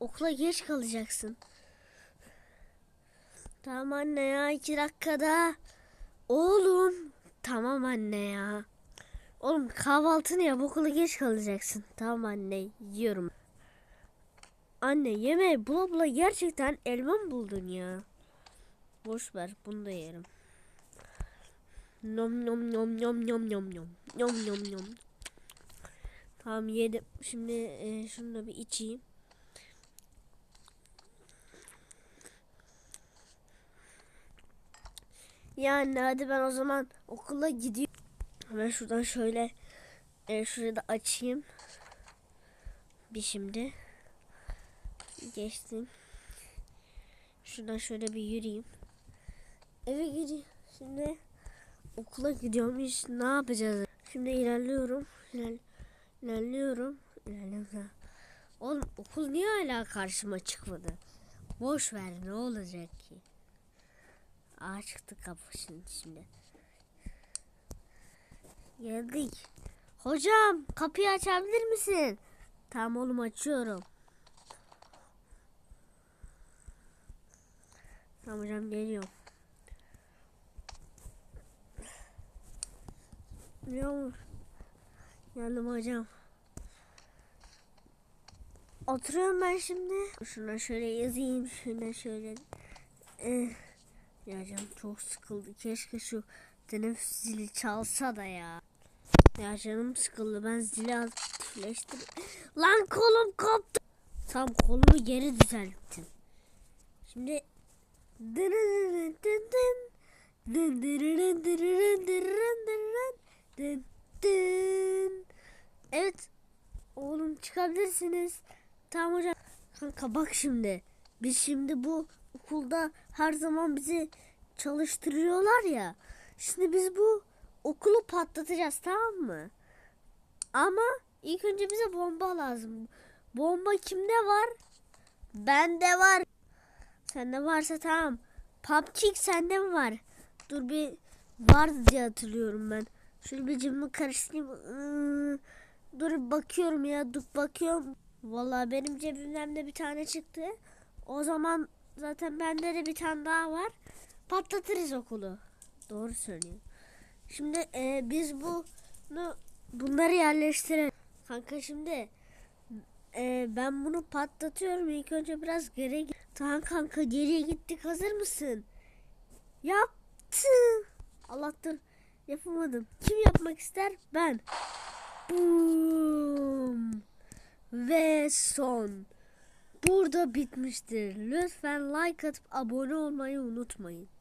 okula geç kalacaksın. Tamam anne ya iki dakikada. Oğlum. Tamam anne ya. Oğlum kahvaltını yap okula geç kalacaksın. Tamam anne yiyorum. Anne yeme bula bula gerçekten elma mı buldun ya? Boş ver bunu da yerim. Nom nom nom nom nom nom nom nom nom nom. Tamam yedim. Şimdi e, şunu da bir içeyim. Yani hadi ben o zaman okula gidiyorum. Ben şuradan şöyle e, şurayı da açayım. Bir şimdi. Geçtim. Şuradan şöyle bir yürüyeyim. Eve gideyim. Şimdi okula gidiyorum. İşte ne yapacağız? Şimdi ilerliyorum. İler, ilerliyorum. İlerliyorum. Oğlum okul niye hala karşıma çıkmadı? Boş ver ne olacak ki? Aa çıktı kapı şimdi. Geldik. Hocam kapıyı açabilir misin? Tamam oğlum açıyorum. Tamam hocam geliyorum. Yok. Geldim hocam. Oturuyorum ben şimdi. Şuna şöyle yazayım. Şuna şöyle. Eh. Ya canım çok sıkıldı. Keşke şu teneffüs zili çalsa da ya. Ya canım sıkıldı. Ben zili aktifleştirdim. Lan kolum koptu. Tam kolumu geri düzelttim. Şimdi dın dın dın dın. Evet. Oğlum çıkabilirsiniz. Tamam hocam. Kanka bak şimdi. Biz şimdi bu okulda her zaman bizi çalıştırıyorlar ya. Şimdi biz bu okulu patlatacağız tamam mı? Ama ilk önce bize bomba lazım. Bomba kimde var? Bende var. Sende varsa tamam. Papçik sende mi var? Dur bir vardı diye hatırlıyorum ben. Şöyle bir cebimi karıştırayım. Iı, Dur bakıyorum ya. Dur bakıyorum. Vallahi benim cebimden de bir tane çıktı. O zaman zaten bende de bir tane daha var. Patlatırız okulu. Doğru söylüyorum. Şimdi e, biz bunu bunları yerleştirelim. Kanka şimdi e, ben bunu patlatıyorum. İlk önce biraz geri git. Tamam kanka geriye gittik. Hazır mısın? Yaptım. Allah'tan yapamadım. Kim yapmak ister? Ben. Boom. Ve son. Burada bitmiştir. Lütfen like atıp abone olmayı unutmayın.